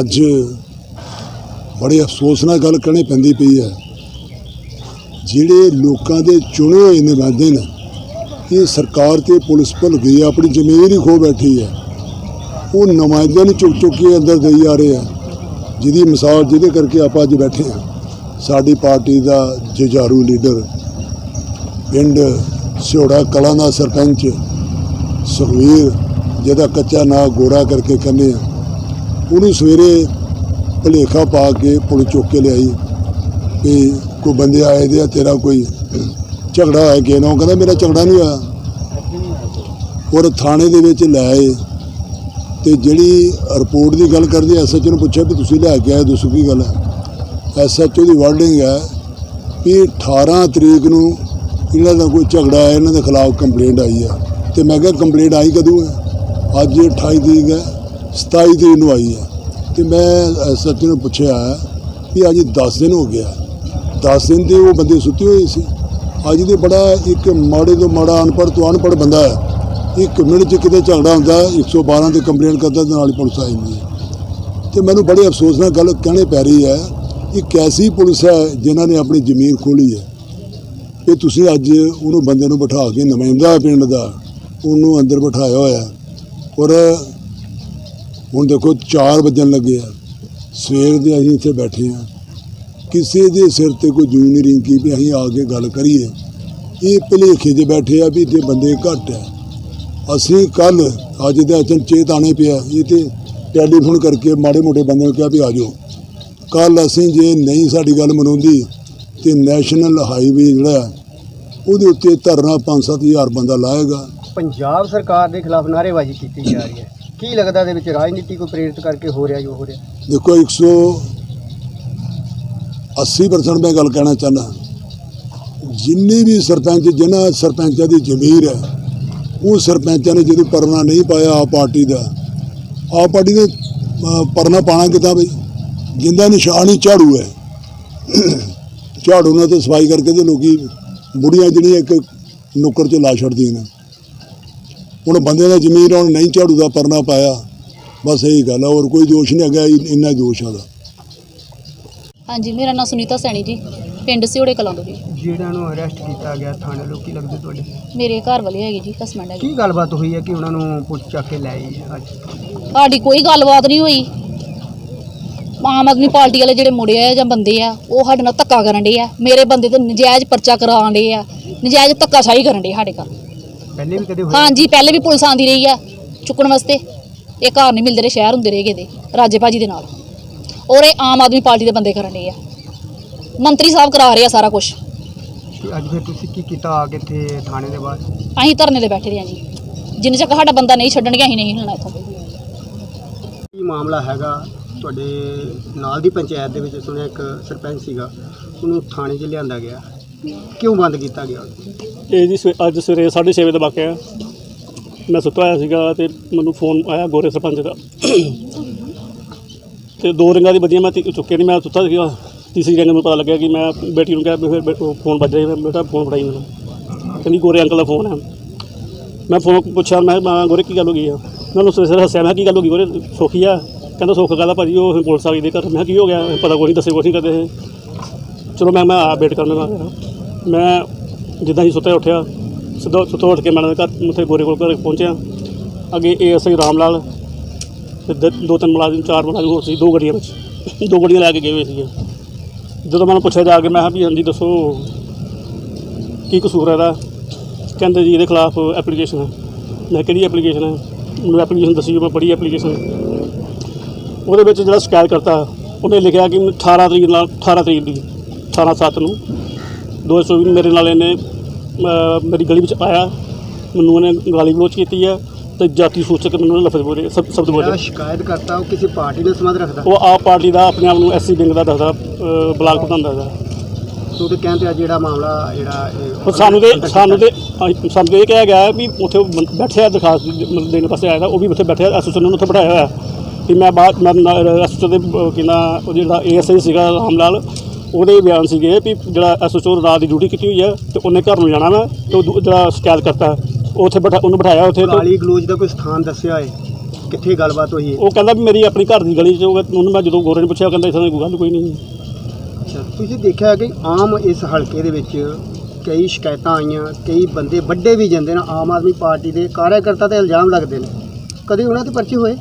ਅੱਜ ਬੜੇ ਅਫਸੋਸ ਨਾਲ ਗੱਲ ਕਹਿਣੀ ਪੈਂਦੀ ਪਈ ਹੈ। ਜਿਹੜੇ ਲੋਕਾਂ ਦੇ ਚੁਣੇ ਹੋਏ ਨੁਮਾਇੰਦੇ ਨੇ, ਇਹ ਸਰਕਾਰ ਤੇ ਪੁਲਿਸ ਭੁੱਲ ਗਈ ਆਪਣੀ ਜ਼ਮੀਰ ਹੀ ਖੋ ਬੈਠੀ ਹੈ। ਉਹ ਨੁਮਾਇੰਦਿਆਂ ਨੂੰ ਚੁੱਕ ਚੁੱਕ ਕੇ ਅੰਦਰ ਦੇਈ ਆ ਰਹੇ ਆ, ਜਿਹਦੀ ਮਿਸਾਲ ਜਿਹਦੇ ਕਰਕੇ ਆਪਾਂ ਅੱਜ ਬੈਠੇ ਆ ਸਾਡੀ ਪਾਰਟੀ ਦਾ ਜੁਝਾਰੂ ਲੀਡਰ, ਪਿੰਡ ਸਿਉੜਾ ਕਲਾਂ ਦਾ ਸਰਪੰਚ ਸੁਖਵੀਰ, ਜਿਹਦਾ ਕੱਚਾ ਨਾਂ ਗੋਰਾ ਕਰਕੇ ਕਹਿੰਦੇ ਆ ਉਹਨੂੰ ਸਵੇਰੇ ਭਲੇਖਾ ਪਾ ਕੇ ਪੁਲਿਸ ਚੁੱਕ ਕੇ ਲਿਆਈ ਵੀ ਕੋਈ ਬੰਦੇ ਆਏ ਦੇ ਆ, ਤੇਰਾ ਕੋਈ ਝਗੜਾ ਹੋਇਆ ਕਿ ਨਾ? ਉਹ ਕਹਿੰਦਾ, ਮੇਰਾ ਝਗੜਾ ਨਹੀਂ ਹੋਇਆ। ਔਰ ਥਾਣੇ ਦੇ ਵਿੱਚ ਲੈ ਆਏ। ਤੇ ਜਿਹੜੀ ਰਿਪੋਰਟ ਦੀ ਗੱਲ ਕਰਦੇ ਐਸਐਚਓ ਨੂੰ ਪੁੱਛਿਆ ਵੀ ਤੁਸੀਂ ਲੈ ਕੇ ਆਏ, ਦੱਸੋ ਕੀ ਗੱਲ ਹੈ? ਐਸਐਚਓ ਦੀ ਵਰਡਿੰਗ ਹੈ ਵੀ 18 ਤਰੀਕ ਨੂੰ ਇਹਨਾਂ ਦਾ ਕੋਈ ਝਗੜਾ ਹੈ, ਇਹਨਾਂ ਦੇ ਖਿਲਾਫ ਕੰਪਲੇਂਟ ਆਈ ਹੈ। ਤੇ ਮੈਂ ਕਿਹਾ ਕੰਪਲੇਂਟ ਆਈ ਕਦੋਂ ਹੈ? ਅੱਜ 28 ਤਰੀਕ ਹੈ। 27 ਤਰੀਕ ਨੂੰ ਆਈ ਹੈ ਤੇ ਮੈਂ ਐਸਐਚਓ ਨੂੰ ਪੁੱਛਿਆ ਵੀ ਅੱਜ 10 ਦਿਨ ਹੋ ਗਿਆ 10 ਦਿਨ ਦੇ ਉਹ ਬੰਦੇ ਸੁੱਤੇ ਹੋਏ ਸੀ। ਅੱਜ ਦੇ ਬੜਾ ਇੱਕ ਮਾੜੇ ਤੋਂ ਮਾੜਾ ਅਨਪੜ੍ਹ ਤੋਂ ਅਨਪੜ੍ਹ ਬੰਦਾ ਹੈ। ਇੱਕ ਮਿੰਟ 'ਚ ਕਿਤੇ ਝਗੜਾ ਹੁੰਦਾ 112 ਤੇ ਕੰਪਲੇਂਟ ਕਰਦਾ ਤੇ ਨਾਲ ਹੀ ਪੁਲਿਸ ਆ ਜਾਂਦੀ ਹੈ। ਤੇ ਮੈਨੂੰ ਬੜੇ ਅਫਸੋਸ ਨਾਲ ਗੱਲ ਕਹਿਣੀ ਪੈ ਰਹੀ ਹੈ ਇਹ ਕੈਸੀ ਪੁਲਿਸ ਹੈ ਜਿਨ੍ਹਾਂ ਨੇ ਆਪਣੀ ਜ਼ਮੀਰ ਖੋਲੀ ਹੈ। ਕਿ ਤੁਸੀਂ ਅੱਜ ਉਹਨੂੰ ਬੰਦੇ ਨੂੰ ਬਿਠਾ ਕੇ ਨੁਮਾਇੰਦਾ ਪਿੰਡ ਦਾ, ਉਹਨੂੰ ਅੰਦਰ ਬਿਠਾਇਆ ਹੋਇਆ। ਹੈ। ਔਰ ਹੁਣ ਦੇਖੋ 4 ਵਜਣ ਲੱਗੇ ਆ। ਸਵੇਰ ਦੇ ਅਸੀਂ ਇੱਥੇ ਬੈਠੇ ਆ। ਕਿਸੇ ਦੇ ਸਿਰ ਤੇ ਕੋਈ ਜੂ ਨਹੀਂ ਰਿੰਕੀ ਵੀ ਅਸੀਂ ਆ ਕੇ ਗੱਲ ਕਰੀਏ। ਇਹ ਭਲੇਖੇ 'ਚ ਬੈਠੇ ਆ ਵੀ ਜੇ ਬੰਦੇ ਘੱਟ ਹੈ ਅਸੀਂ ਕੱਲ, ਅੱਜ ਦੇ ਅਚਨ ਚੇਤ ਆਣੇ ਪਿਆ, ਇਹ ਤੇ ਟੈਲੀਫੋਨ ਕਰਕੇ ਮਾੜੇ ਮੋਟੇ ਬੰਦੇ ਨੂੰ ਕਿਹਾ ਵੀ ਆ ਜਾਓ। ਕੱਲ ਅਸੀਂ ਜੇ ਨਹੀਂ ਸਾਡੀ ਗੱਲ ਮਨਾਉਂਦੀ ਤੇ ਨੈਸ਼ਨਲ ਹਾਈਵੇ ਜਿਹੜਾ ਉਹਦੇ ਉੱਤੇ ਧਰਨਾ 5-7000 ਬੰਦਾ ਲਾਏਗਾ। ਪੰਜਾਬ ਸਰਕਾਰ ਦੇ ਖਿਲਾਫ ਨਾਅਰੇਬਾਜ਼ੀ ਕੀਤੀ ਜਾ ਰਹੀ ਹੈ। ਕੀ ਲੱਗਦਾ ਦੇ ਵਿੱਚ ਰਾਜਨੀਤੀ ਕੋਈ ਪ੍ਰੇਰਿਤ ਕਰਕੇ ਹੋ ਰਿਹਾ ਜੋ ਹੋ ਰਿਹਾ? ਦੇਖੋ 180% ਮੈਂ ਗੱਲ ਕਹਿਣਾ ਚਾਹੁੰਦਾ। ਜਿੰਨੇ ਵੀ ਸਰਪੰਚ ਜਿਨ੍ਹਾਂ ਸਰਪੰਚਾਂ ਦੀ ਜ਼ਮੀਰ ਹੈ, ਉਹ ਸਰਪੰਚਾਂ ਨੇ ਜਦੋਂ ਪਰਨਾ ਨਹੀਂ ਪਾਇਆ ਆ ਪਾਰਟੀ ਦਾ ਆ ਪਾਰਟੀ ਨੇ ਪਰਨਾ ਪਾਣਾ ਕਿਤਾ ਬਈ? ਜਿੰਦਾ ਨਿਸ਼ਾਨ ਹੀ ਝਾੜੂ ਹੈ। ਝਾੜੂ ਨਾਲ ਤੇ ਸਫ਼ਾਈ ਕਰਕੇ ਤੇ ਲੋਕੀ ਬੁੜੀਆਂ ਜਿਹੜੀਆਂ ਇੱਕ ਨੁੱਕਰ 'ਚ ਲਾ ਛੱਡਦੀਆਂ ਨੇ। ਹੁਣ ਬੰਦੇ ਦਾ ਜ਼ਮੀਰ ਹੁਣ ਨਹੀਂ ਝਾੜੂ ਦਾ ਪਰਨਾ ਪਾਇਆ। ਬਸ ਇਹੀ ਗੱਲ ਹੈ ਹੋਰ ਕੋਈ ਦੋਸ਼ ਨਹੀਂ ਹੈਗਾ ਇੰਨਾ ਦੋਸ਼ ਹੈਗਾ ਹਾਂਜੀ ਮੇਰਾ ਨਾਮ ਸੁਨੀਤਾ ਸੈਣੀ ਜੀ ਪਿੰਡ ਸਿਉੜੇ ਕਲਾਂ ਤੋਂ ਜੀ। ਜਿਹੜਾ ਨੂੰ ਅਰੈਸਟ ਕੀਤਾ ਗਿਆ ਥਾਣੇ ਲੋਕੀ ਲੱਗਦੇ ਤੁਹਾਡੇ? ਮੇਰੇ ਘਰ ਵਾਲੇ ਹੈਗੇ ਜੀ ਹਸਬੈਂਡ ਹੈਗੇ। ਕੀ ਗੱਲਬਾਤ ਹੋਈ ਹੈ ਕਿ ਉਹਨਾਂ ਨੂੰ ਪੁਲਿਸ ਚੱਕ ਕੇ ਲੈ ਆਈ ਹੈ ਅੱਜ? ਸਾਡੀ ਕੋਈ ਗੱਲਬਾਤ ਨਹੀਂ ਹੋਈ। ਆਮ ਆਦਮੀ ਪਾਰਟੀ ਵਾਲੇ ਜਿਹੜੇ ਮੁੰਡੇ ਆ ਜਾਂ ਬੰਦੇ ਆ ਉਹ ਸਾਡੇ ਨਾਲ ਧੱਕਾ ਕਰਨ ਡੇ ਆ। ਮੇਰੇ ਬੰਦੇ ਤੇ ਨਜਾਇਜ਼ ਪਰਚਾ ਕਰਾਉਣ ਡੇ ਆ। ਨਜਾਇਜ਼ ਧੱਕਾਸ਼ਾਹੀ ਕਰਨ ਡੇ ਸਾਡੇ ਘਰ। ਪਹਿਲੇ ਵੀ ਕਦੇ ਹੋਇਆ ਹਾਂਜੀ ਪਹਿਲੇ ਵੀ ਪੁਲਿਸ ਆਂਦੀ ਰਹੀ ਆ ਚੁੱਕਣ ਵਾਸਤੇ। ਇਹ ਘਰ ਨਹੀਂ ਮਿਲਦੇ ਰਹੇ ਸ਼ਹਿਰ ਹੁੰਦੇ ਰਹੇ ਕਿਤੇ ਰਾਜੇ ਭਾਜੀ ਦੇ ਨਾਲ। ਔਰ ਇਹ ਆਮ ਆਦਮੀ ਪਾਰਟੀ ਦੇ ਬੰਦੇ ਕਰਨ ਡੇ ਆ। ਮੰਤਰੀ ਸਾਹਿਬ ਕਰਾ ਰਹੇ ਆ ਸਾਰਾ ਕੁਝ ਅੱਜ ਫਿਰ ਤੁਸੀਂ ਕੀ ਕੀਤਾ ਆ ਕੇ ਇੱਥੇ ਥਾਣੇ ਦੇ ਬਾਹਰ? ਅਸੀਂ ਧਰਨੇ ਤੇ ਬੈਠੇ ਦੇ ਆ ਜੀ। ਜਿੰਨੇ ਚੱਕ ਸਾਡਾ ਬੰਦਾ ਨਹੀਂ ਛੱਡਣਗੇ ਅਸੀਂ ਨਹੀਂ ਹਿਲਣਾ ਇੱਥੋਂ। ਕੀ ਮਾਮਲਾ ਹੈਗਾ ਤੁਹਾਡੇ ਨਾਲ ਦੀ ਪੰਚਾਇਤ ਦੇ ਵਿੱਚ? ਸੁਣਿਆ ਇੱਕ ਸਰਪੰਚ ਸੀਗਾ ਉਹਨੂੰ ਥਾਣੇ 'ਚ ਲਿਆਂਦਾ ਗਿਆ। ਕਿਉਂ ਬੰਦ ਕੀਤਾ ਗਿਆ? ਇਹ ਜੀ ਸਵੇ- ਅੱਜ ਸਵੇਰੇ 6:30 ਵਜੇ ਦਾ ਵਾਕਿਆ ਹੈ। ਮੈਂ ਸੁੱਤਾ ਹੋਇਆ ਸੀਗਾ ਤੇ ਮੈਨੂੰ ਫੋਨ ਆਇਆ ਗੋਰੇ ਸਰਪੰਚ ਦਾ। ਤੇ ਦੋ ਰਿੰਗਾਂ ਦੀ ਵਧੀਆ ਮੈਂ ਤੀ- ਚੁੱਕਿਆ ਨਹੀਂ ਮੈਂ ਸੁੱਤਾ ਸੀਗਾ। ਤੀਸਰੀ ਰਿੰਗ ਨੂੰ ਪਤਾ ਲੱਗਿਆ ਕਿ ਮੈਂ ਬੇਟੀ ਨੂੰ ਕਿਹਾ ਵੀ ਫਿਰ ਬੇ- ਉਹ ਫੋਨ ਵੱਜ ਰਿਹਾ, ਮੈਂ ਬੇਟਾ ਫੋਨ ਫੜਾਈ ਮੈਨੂੰ। ਕਹਿੰਦੀ ਗੋਰੇ ਅੰਕਲ ਦਾ ਫੋਨ ਹੈ ਮੈਂ ਫੋਨ ਪੁੱਛਿਆ, ਮੈਂ ਮੈਂ, ਗੋਰੇ ਕੀ ਗੱਲ ਹੋ ਗਈ ਆ? ਮੈਂ ਉਹਨੂੰ ਸਵੇਰੇ ਹੱਸਿਆ, ਮੈਂ ਕਿਹਾ, ਕੀ ਗੱਲ ਹੋ ਗਈ ਗੋਰੇ? ਸੌਖੀ ਆ? ਕਹਿੰਦਾ, ਸੁੱਖ ਗੱਲ ਆ ਭਾਜੀ, ਉਹ ਹੁਣ ਪੁਲਿਸ ਆ ਗਈ ਦੇ ਘਰ। ਮੈਂ ਕਿਹਾ, ਕੀ ਹੋ ਗਿਆ? ਪਤਾ ਕੋਈ ਨਹੀਂ ਦੱਸੇ ਕੁਛ ਨਹੀਂ ਕਰਦੇ ਇਹ। ਚਲੋ ਮੈਂ ਮੈਂ ਆ ਵੇਟ ਕਰਨ ਲੱਗਾ ਮੈਂ ਜਿੱਦਾਂ ਹੀ ਸੁੱਤੇ ਉੱਠਿਆ, ਸਿੱਧਾ ਸੁੱਤੋਂ ਉੱਠ ਕੇ ਮੈਂ ਦੇ ਘਰ, ਉੱਥੇ ਗੋਰੇ ਕੋਲ ਘਰ ਪਹੁੰਚਿਆ। ਅੱਗੇ ਏਐਸਆਈ ਰਾਮ ਲਾਲ ਤੇ ਦ- ਦੋ ਤਿੰਨ ਮੁਲਾਜ਼ਮ, ਚਾਰ ਮੁਲਾਜ਼ਮ ਹੋਰ ਸੀ, ਦੋ ਗੱਡੀਆਂ ਵਿੱਚ। ਦੋ ਗੱਡੀਆਂ ਲੈ ਕੇ ਗਏ ਹੋਏ ਸੀਗੇ। ਜਦੋਂ ਮੈਨੂੰ ਪੁੱਛਿਆ ਜਾ ਕੇ, ਮੈਂ ਕਿਹਾ ਵੀ ਹਾਂਜੀ ਦੱਸੋ, ਕੀ ਕਸੂਰ ਹੈ ਇਹਦਾ? ਕਹਿੰਦੇ ਜੀ ਇਹਦੇ ਖਿਲਾਫ ਐਪਲੀਕੇਸ਼ਨ ਹੈ। ਮੈਂ ਕਿਹੜੀ ਐਪਲੀਕੇਸ਼ਨ ਹੈ? ਮੈਨੂੰ ਐਪਲੀਕੇਸ਼ਨ ਦੱਸੀ ਜੋ ਮੈਂ ਪੜ੍ਹੀ ਐਪਲੀਕੇਸ਼ਨ ਉਹਦੇ ਵਿੱਚ ਜਿਹੜਾ ਸ਼ਿਕਾਇਤ ਕਰਤਾ ਉਹਨੇ ਲਿਖਿਆ ਕਿ ਮੈਨੂੰ 18 ਤਰੀਕ ਨਾਲ 18 ਤਰੀਕ ਦੀ। 18 ਸੱਤ ਨੂੰ। 2024 ਨੂੰ ਮੇਰੇ ਨਾਲ ਇਹਨੇ ਮੇਰੀ ਗਲੀ ਵਿੱਚ ਆਇਆ। ਮੈਨੂੰ ਉਹਨੇ ਗਾਲੀ ਗਲੋਚ ਕੀਤੀ ਹੈ ਤੇ ਜਾਤੀ ਸੂਚਕ ਮੈਨੂੰ ਲਫ਼ਜ਼ ਬੋਲੇ ਸਬ ਸ਼ਬਦ ਜਿਹੜਾ ਬੋਲੇ। ਸ਼ਿਕਾਇਤ ਕਰਤਾ ਉਹ ਕਿਸੇ ਪਾਰਟੀ ਨਾਲ ਸੰਬੰਧ ਰੱਖਦਾ? ਉਹ ਆਪ ਪਾਰਟੀ ਦਾ ਆਪਣੇ ਆਪ ਨੂੰ ਐਸਸੀ ਵਿੰਗ ਦਾ ਦੱਸਦਾ ਬਲਾਕ ਪ੍ਰਧਾਨ ਦੱਸਦਾ। ਸੋ ਤੇ ਅੱਜ ਜਿਹੜਾ ਮਾਮਲਾ ਜਿਹੜਾ ਪਰ ਸਾਨੂੰ ਤੇ ਸਾਨੂੰ ਤੇ ਸਾਨੂੰ ਇਹ ਕਿਹਾ ਗਿਆ ਵੀ ਉੱਥੇ ਉਹ ਬੈਠਿਆ ਦਰਖਾਸਤ ਮਤਲਬ ਦੇਣ ਵਾਸਤੇ ਆਇਆ ਉਹ ਵੀ ਉੱਥੇ ਬੈਠਿਆ ਐਸੋਸੀਏਸ਼ਨ ਨੂੰ ਉੱਥੇ ਬਿਠਾਇਆ ਹੋਇਆ। ਕਿ ਮੈਂ ਬਾਅਦ ਮੈਂ ਐਸੋਸੀਏਸ਼ਨ ਦੇ ਅਹ, ਕੀ ਨਾ ਉਹ ਜਿਹੜਾ ਏਐਸਆਈ ਸੀਗਾ ਰਾਮ ਲਾਲ ਉਹਦੇ ਬਿਆਨ ਸੀਗੇ ਵੀ ਜਿਹੜਾ ਐਸੋਸੀਏਸ਼ਨ ਰਾਤ ਦੀ ਡਿਊਟੀ ਕੀਤੀ ਹੋਈ ਹੈ ਤੇ ਉਹਨੇ ਘਰ ਨੂੰ ਜਾਣਾ ਵਾ ਤੇ ਉਹ ਦੂ- ਜਿਹੜਾ ਸ਼ਿਕਾਇਤ ਕਰਤਾ। ਉੱਥੇ ਬਿਠਾ ਉਹਨੂੰ ਬਿਠਾਇਆ ਉੱਥੇ ਤੇ ਗਾਲੀ ਗਲੋਚ ਦਾ ਕੋਈ ਸਥਾਨ ਦੱਸਿਆ ਹੈ ਕਿੱਥੇ ਗੱਲਬਾਤ ਹੋਈ ਹੈ? ਉਹ ਕਹਿੰਦਾ ਵੀ ਮੇਰੀ ਆਪਣੀ ਘਰ ਦੀ ਗਲੀ 'ਚ ਉਹ ਉਹਨੂੰ ਮੈਂ ਜਦੋਂ ਗੋਰੇ ਨੂੰ ਪੁੱਛਿਆ ਉਹ ਕਹਿੰਦਾ ਇਥੇ ਕੋਈ ਗੱਲ ਕੋਈ ਨਹੀਂ। ਅੱਛਾ ਤੁਸੀਂ ਦੇਖਿਆ ਕਿ ਆਮ ਇਸ ਹਲਕੇ ਦੇ ਵਿੱਚ ਕਈ ਸ਼ਿਕਾਇਤਾਂ ਆਈਆਂ ਕਈ ਬੰਦੇ ਵੱਡੇ ਵੀ ਜਾਂਦੇ ਨੇ ਆਮ ਆਦਮੀ ਪਾਰਟੀ ਦੇ ਕਾਰਜਕਰਤਾ ਤੇ ਇਲਜ਼ਾਮ ਲੱਗਦੇ ਨੇ। ਕਦੇ ਉਹਨਾਂ ਤੇ ਪਰਚੇ ਹੋਏ?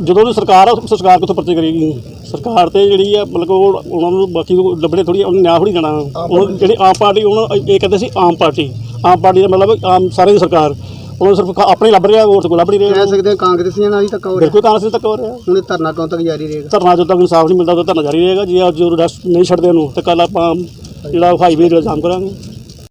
ਜਦੋਂ ਦੀ ਸਰਕਾਰ ਆ ਉਸ ਸਰਕਾਰ ਕਿੱਥੋਂ ਪਰਚੇ ਕਰੇਗੀ? ਸਰਕਾਰ ਤੇ ਜਿਹੜੀ ਆ ਮਤਲਬ ਉਹ ਉਹਨਾਂ ਨੂੰ ਬਾਕੀ ਲੱਭਣੇ ਥੋੜੀ ਉਹਨੂੰ ਨਿਆਂ ਥੋੜੀ ਦੇਣਾ। ਉਹ ਜਿਹੜੀ ਆਮ ਪਾਰਟੀ ਉਹਨਾਂ ਇਹ ਕਹਿੰਦੇ ਸੀ ਆਮ ਪਾਰਟੀ। ਆਮ ਪਾਰਟੀ ਦਾ ਮਤਲਬ ਆਮ ਸਾਰੇ ਦੀ ਸਰਕਾਰ। ਉਹਨਾਂ ਸਿਰਫ ਆਪਣੇ ਲੱਭ ਰਿਹਾ ਹੋਰ ਕੋਈ ਲੱਭ ਨਹੀਂ ਕਹਿ ਰਿਹਾ ਸਕਦੇ ਹਾਂ ਕਾਂਗਰਸੀਆਂ ਨਾਲ ਹੀ ਧੱਕਾ ਹੋ ਰਿਹਾ। ਬਿਲਕੁਲ ਕਾਂਗਰਸ ਤੱਕ ਹੋ ਰਿਹਾ। ਹੁਣ ਇਹ ਧਰਨਾ ਕਦੋਂ ਤੱਕ ਜਾਰੀ ਰਹੇਗਾ? ਧਰਨਾ ਜਦੋਂ ਤੱਕ ਇਨਸਾਫ ਨਹੀਂ ਮਿਲਦਾ ਉਦੋਂ ਧਰਨਾ ਜਾਰੀ ਰਹੇਗਾ। ਜੇ ਅੱਜ ਜੋ ਰੈਸਟ ਨਹੀਂ ਛੱਡਦੇ ਉਹਨੂੰ ਤੇ ਕੱਲ ਆਪਾਂ ਜਿਹੜਾ ਹਾਈਵੇ ਦਾ ਜਾਮ ਕਰਾਂਗੇ।